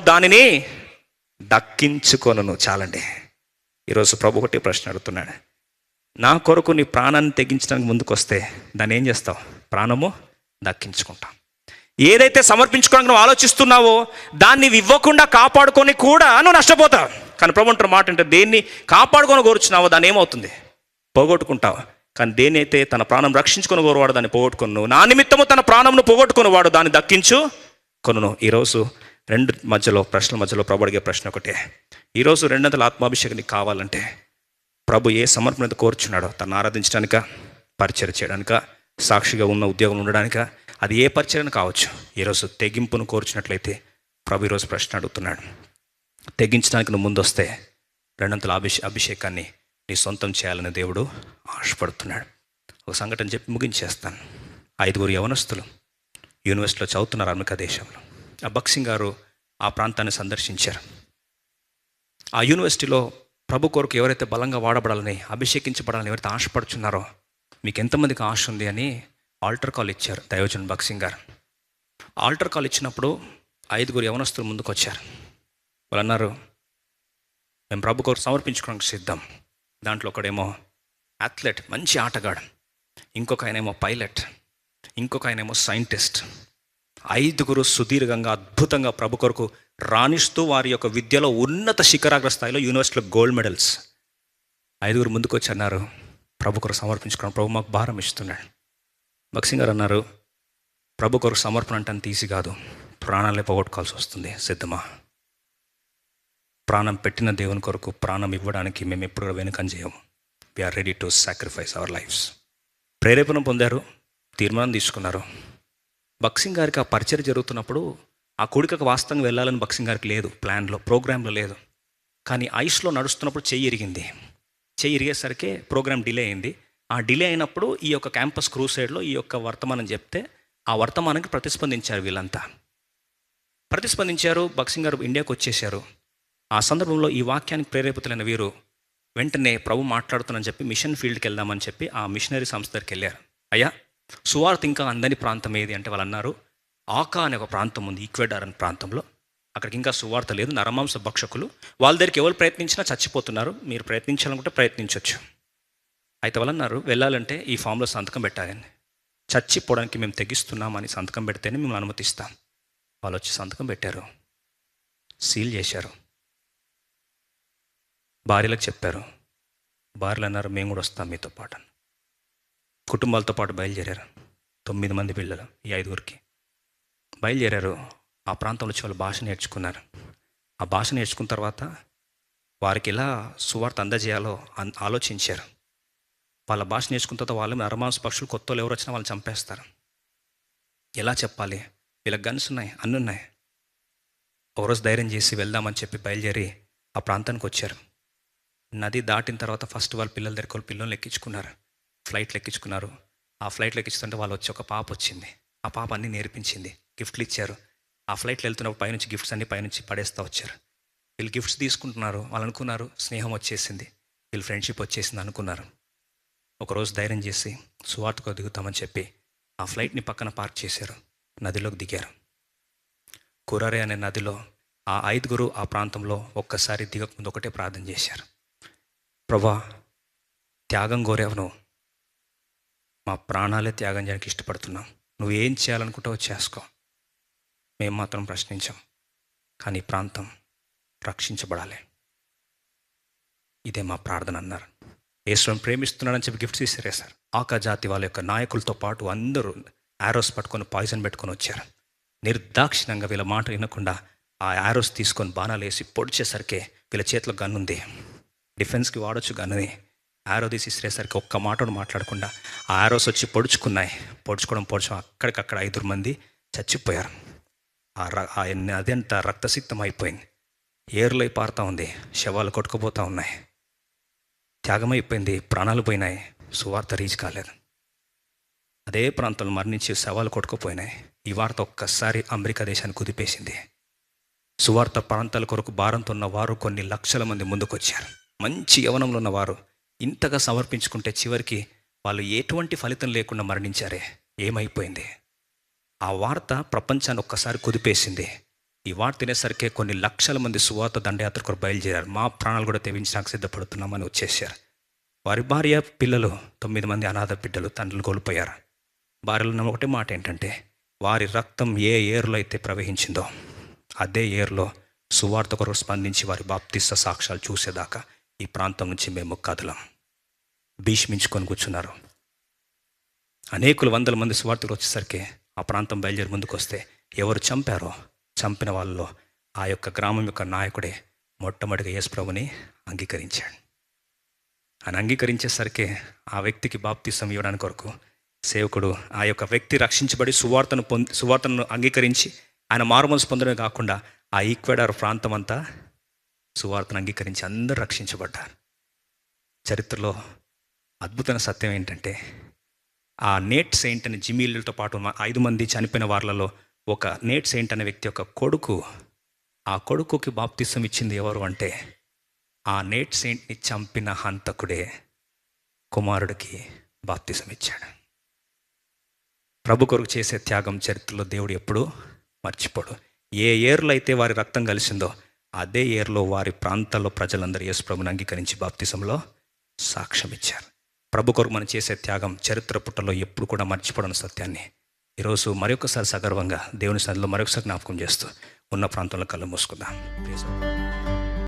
దానిని దక్కించుకొనును. చాలండి. ఈరోజు ప్రభు ఒకటి ప్రశ్న అడుగుతున్నాడు. నా కొరకు నీ ప్రాణాన్ని తెగించడానికి ముందుకు వస్తే దాన్ని ఏం చేస్తావు? ప్రాణము దక్కించుకుంటాం. ఏదైతే సమర్పించుకోవడానికి నువ్వు ఆలోచిస్తున్నావో దాన్ని ఇవ్వకుండా కాపాడుకొని కూడా నువ్వు నష్టపోతావు. కానీ ప్రభు అంటారు మాట అంటే దేన్ని కాపాడుకొని కోరుచున్నావో దాన్ని ఏమవుతుంది? పోగొట్టుకుంటావు. కానీ దేని అయితే తన ప్రాణం రక్షించుకొని కోరువాడు దాన్ని పోగొట్టుకును నా నిమిత్తము తన ప్రాణంను పోగొట్టుకుని వాడు దాన్ని దక్కించు కొనును ఈరోజు రెండు మధ్యలో ప్రశ్నల మధ్యలో ప్రభు అడిగే ప్రశ్న ఒకటే. ఈరోజు రెండంతల ఆత్మాభిషేకం కావాలంటే ప్రభు ఏ సమర్పణత కోరుచున్నాడో తను ఆరాధించడానిక పరిచయం చేయడానిక సాక్షిగా ఉన్న ఉద్యోగం ఉండడానిక అది ఏ పరిచయం కావచ్చు. ఈరోజు తెగింపును కోరుచున్నట్లయితే ప్రభు ఈరోజు ప్రశ్న అడుగుతున్నాడు. తెగించడానికి నువ్వు ముందొస్తే రెండంతల అభిషే అభిషేకాన్ని నీ సొంతం చేయాలని దేవుడు ఆశపడుతున్నాడు. ఒక సంఘటన చెప్పి ముగించేస్తాను. ఐదుగురు యవనస్తులు యూనివర్సిటీలో చదువుతున్నారు అమెరికా దేశంలో. ఆ గారు ఆ ప్రాంతాన్ని సందర్శించారు. ఆ యూనివర్సిటీలో ప్రభు కొరకు ఎవరైతే బలంగా వాడబడాలని అభిషేకించబడాలని ఎవరైతే ఆశపడుచున్నారో మీకు ఎంతమందికి ఆశ ఉంది అని ఆల్టర్ కాల్ ఇచ్చారు దయోజన్ భక్సింగ్ గారు. ఆల్టర్ కాల్ ఇచ్చినప్పుడు ఐదుగురు యవనస్తులు ముందుకు వచ్చారు వాళ్ళు అన్నారు మేము ప్రభు కొరకు సమర్పించుకోవడానికి సిద్ధం. దాంట్లో ఒకడేమో అథ్లెట్ మంచి ఆటగాడు. ఇంకొక ఆయనేమో పైలట్. ఇంకొక ఆయనేమో సైంటిస్ట్. ఐదుగురు సుదీర్ఘంగా అద్భుతంగా ప్రభు కొరకు రాణిస్తూ వారి యొక్క విద్యలో ఉన్నత శిఖరాగ్ర స్థాయిలో యూనివర్సిటీలో గోల్డ్ మెడల్స్. ఐదుగురు ముందుకు వచ్చి అన్నారు ప్రభు కొరకు సమర్పించుకోవడం ప్రభు మాకు భారం ఇస్తున్నాడు. భక్సింగ్ గారు అన్నారు ప్రభు కొరకు సమర్పణ అంటే అంత కాదు. ప్రాణాలే పోగొట్టుకోవాల్సి వస్తుంది. సిద్ధమా? ప్రాణం పెట్టిన దేవుని కొరకు ప్రాణం ఇవ్వడానికి మేము ఎప్పుడు కూడా వెనుకం చేయము. We are ready to sacrifice our lives ప్రేరేపణ పొందారు తీర్మానం తీసుకున్నారు. బక్సింగ్ గారికి ఆ పరిచయం జరుగుతున్నప్పుడు ఆ కొడుకకు వాస్తవంగా వెళ్ళాలని బక్సింగ్ గారికి లేదు ప్లాన్లో ప్రోగ్రాంలో లేదు. కానీ ఐస్లో నడుస్తున్నప్పుడు చెయ్యి ఇరిగింది. చెయ్యి ఇరిగేసరికి ప్రోగ్రామ్ డిలే అయింది. ఆ డిలే అయినప్పుడు ఈ యొక్క క్యాంపస్ క్రూసైడ్లో ఈ యొక్క వర్తమానం చెప్తే ఆ వర్తమానానికి ప్రతిస్పందించారు వీళ్ళంతా. ప్రతిస్పందించారు బక్సింగ్ గారు ఇండియాకు వచ్చేసారు ఆ సందర్భంలో ఈ వాక్యానికి ప్రేరేపితులైన వీరు వెంటనే ప్రభు మాట్లాడుతున్నానని చెప్పి మిషన్ ఫీల్డ్కి వెళ్దామని చెప్పి ఆ మిషనరీ సంస్థ దగ్గరికి వెళ్ళారు. అయ్యా సువార్త ఇంకా అందని ప్రాంతం ఏది అంటే వాళ్ళు అన్నారు ఆకా అనే ఒక ప్రాంతం ఉంది ఈక్వెడార్ అనే ప్రాంతంలో. అక్కడికి ఇంకా సువార్త లేదు నరమాంస భక్షకులు. వాళ్ళ దగ్గరికి ఎవరు ప్రయత్నించినా చచ్చిపోతున్నారు. మీరు ప్రయత్నించాలనుకుంటే ప్రయత్నించవచ్చు అయితే వాళ్ళు అన్నారు వెళ్ళాలంటే ఈ ఫామ్లో సంతకం పెట్టాలని చచ్చిపోవడానికి మేము తెగిస్తున్నామని సంతకం పెడితేనే మిమ్మల్ని అనుమతిస్తాం. వాళ్ళు వచ్చి సంతకం పెట్టారు. సీల్ చేశారు. భార్యలకు చెప్పారు. భార్యలు అన్నారు మేము కూడా వస్తాం మీతో పాటు కుటుంబాలతో పాటు బయలుదేరారు. తొమ్మిది మంది పిల్లలు ఈ ఐదుగురికి. బయలుదేరారు. ఆ ప్రాంతంలో వచ్చి వాళ్ళు భాష నేర్చుకున్నారు. ఆ భాష నేర్చుకున్న తర్వాత వారికి ఎలా సువార్త అందజేయాలో అన్- ఆలోచించారు. వాళ్ళ భాష నేర్చుకున్న తర్వాత వాళ్ళు నరమాంస పక్షులు కొత్త వాళ్ళు ఎవరు వచ్చినా వాళ్ళు చంపేస్తారు. ఎలా చెప్పాలి? వీళ్ళకి గన్స్ ఉన్నాయి అన్నీ ఉన్నాయి. ఒకరోజు ధైర్యం చేసి వెళ్దామని చెప్పి బయలుదేరి ఆ ప్రాంతానికి వచ్చారు. నది దాటిన తర్వాత ఫస్ట్ వాళ్ళ పిల్లల దగ్గర పిల్లల్ని ఎక్కించుకున్నారు. ఫ్లైట్లు ఎక్కించుకున్నారు. ఆ ఫ్లైట్లు ఎక్కించుతుంటే వాళ్ళు వచ్చి ఒక పాప వచ్చింది. ఆ పాప అన్నీ నేర్పించింది. గిఫ్ట్లు ఇచ్చారు. ఆ ఫ్లైట్లో వెళ్తున్నప్పుడు పైనుంచి గిఫ్ట్స్ అన్ని పైనుంచి పడేస్తూ వచ్చారు. వీళ్ళు గిఫ్ట్స్ తీసుకుంటున్నారు. వాళ్ళు అనుకున్నారు స్నేహం వచ్చేసింది. వీళ్ళు ఫ్రెండ్షిప్ వచ్చేసింది అనుకున్నారు. ఒకరోజు ధైర్యం చేసి సువార్తకు దిగుతామని చెప్పి ఆ ఫ్లైట్ని పక్కన పార్క్ చేశారు. నదిలోకి దిగారు. కురరే అనే నదిలో ఆ ఐదుగురు ఆ ప్రాంతంలో ఒక్కసారి దిగకముందు ఒకటే ప్రార్థన చేశారు. ప్రభా త్యాగం కోరేవను. మా ప్రాణాలే త్యాగం చేయడానికి ఇష్టపడుతున్నాం. నువ్వు ఏం చేయాలనుకుంటావో చేసుకో. మేము మాత్రం ప్రశ్నించాం. కానీ ప్రాంతం రక్షించబడాలి. ఇదే మా ప్రార్థన అన్నారు. ఈశ్వరం ప్రేమిస్తున్నాడని చెప్పి గిఫ్ట్స్ ఇసిరేశారు ఆకా జాతి వాళ్ళ యొక్క నాయకులతో పాటు అందరూ యారోస్ పట్టుకొని పాయిజన్ పెట్టుకొని వచ్చారు. నిర్దాక్షిణంగా వీళ్ళ మాట వినకుండా ఆ యారోస్ తీసుకొని బాణాలు వేసి పొడిచేసరికి వీళ్ళ చేతిలో గన్ ఉంది డిఫెన్స్కి వాడొచ్చు గన్నుని. ఆరో తీసి ఒక్క మాటను మాట్లాడకుండా ఆ యారోస్ వచ్చి పొడుచుకున్నాయి. పొడుచుకోవడం పొడుచు అక్కడికక్కడ ఐదుగురు మంది చచ్చిపోయారు. ఆ ర రక్తసిక్తం అయిపోయింది. ఏర్లై పారుతూ ఉంది. శవాలు కొట్టుకుపోతూ ఉన్నాయి. త్యాగమైపోయింది. ప్రాణాలు పోయినాయి. సువార్త రీచ్ కాలేదు. అదే ప్రాంతంలో మరణించి శవాలు కొట్టుకుపోయినాయి. ఈ వార్త ఒక్కసారి అమెరికా దేశాన్ని కుదిపేసింది. సువార్త ప్రాంతాల కొరకు భారంతో ఉన్న వారు కొన్ని లక్షల మంది ముందుకొచ్చారు. మంచి యవనంలో ఉన్నవారు ఇంతగా సమర్పించుకుంటే చివరికి వాళ్ళు ఎటువంటి ఫలితం లేకుండా మరణించారే? ఏమైపోయింది? ఆ వార్త ప్రపంచాన్ని ఒక్కసారి కుదిపేసింది. ఈ వార్త తినేసరికి కొన్ని లక్షల మంది సువార్త దండయాత్రకు బయలుదేరారు. మా ప్రాణాలు కూడా తెవించడానికి సిద్ధపడుతున్నామని వచ్చేసారు వారి భార్య పిల్లలు తొమ్మిది మంది అనాథ బిడ్డలు తండ్రులు కోల్పోయారు. భార్యలు ఉన్న ఒకటే మాట ఏంటంటే వారి రక్తం ఏ ఏరులో అయితే ప్రవహించిందో అదే ఏరులో సువార్త కొరకు స్పందించి వారి బాప్తిస్త సాక్ష్యాలు చూసేదాకా ఈ ప్రాంతం నుంచి మేము కదలం. భీష్మించుకొని కూర్చున్నారు. అనేకులు వందల మంది సువార్తలు వచ్చేసరికి ఆ ప్రాంతం బయలుదేరి ముందుకు వస్తే ఎవరు చంపారో చంపిన వాళ్ళలో ఆ యొక్క గ్రామం యొక్క నాయకుడే మొట్టమొదటిగా యేసుప్రభుని అంగీకరించాడు. ఆయన అంగీకరించేసరికి ఆ వ్యక్తికి బాప్తీసం ఇవ్వడానికి కొరకు సేవకుడు ఆ యొక్క వ్యక్తి రక్షించబడి సువార్తను పొంది సువార్తను అంగీకరించి ఆయన మారుమనసు పొందడమే కాకుండా ఆ ఈక్వెడార్ ప్రాంతం అంతా సువార్తను అంగీకరించి అందరూ రక్షించబడ్డారు. చరిత్రలో అద్భుతమైన సత్యం ఏంటంటే ఆ నేట్ సెయింట్ అనే జిమీలతో పాటు ఐదు మంది చనిపోయిన వార్లలో ఒక నేట్ సెయింట్ అనే వ్యక్తి యొక్క కొడుకు ఆ కొడుకుకి బాప్తిసం ఇచ్చింది ఎవరు అంటే ఆ నేట్ సెయింట్ని చంపిన హంతకుడే కుమారుడికి బాప్తిసం ఇచ్చాడు. ప్రభు కొరకు చేసే త్యాగం చరిత్రలో దేవుడు ఎప్పుడూ మర్చిపోడు. ఏ ఏర్లో అయితే వారి రక్తం కలిసిందో అదే ఇయర్లో వారి ప్రాంతాల్లో ప్రజలందరూ యేసు ప్రభుని అంగీకరించి బాప్తిసంలో సాక్ష్యం ఇచ్చారు ప్రభు కొరకు మనం చేసే త్యాగం చరిత్ర పుట్టలో ఎప్పుడు కూడా మర్చిపోవడం సత్యాన్ని ఈరోజు మరొకసారి సగర్వంగా దేవుని సన్నిధిలో మరొకసారి జ్ఞాపకం చేస్తూ ఉన్న ప్రాంతంలో కళ్ళు మూసుకుందాం.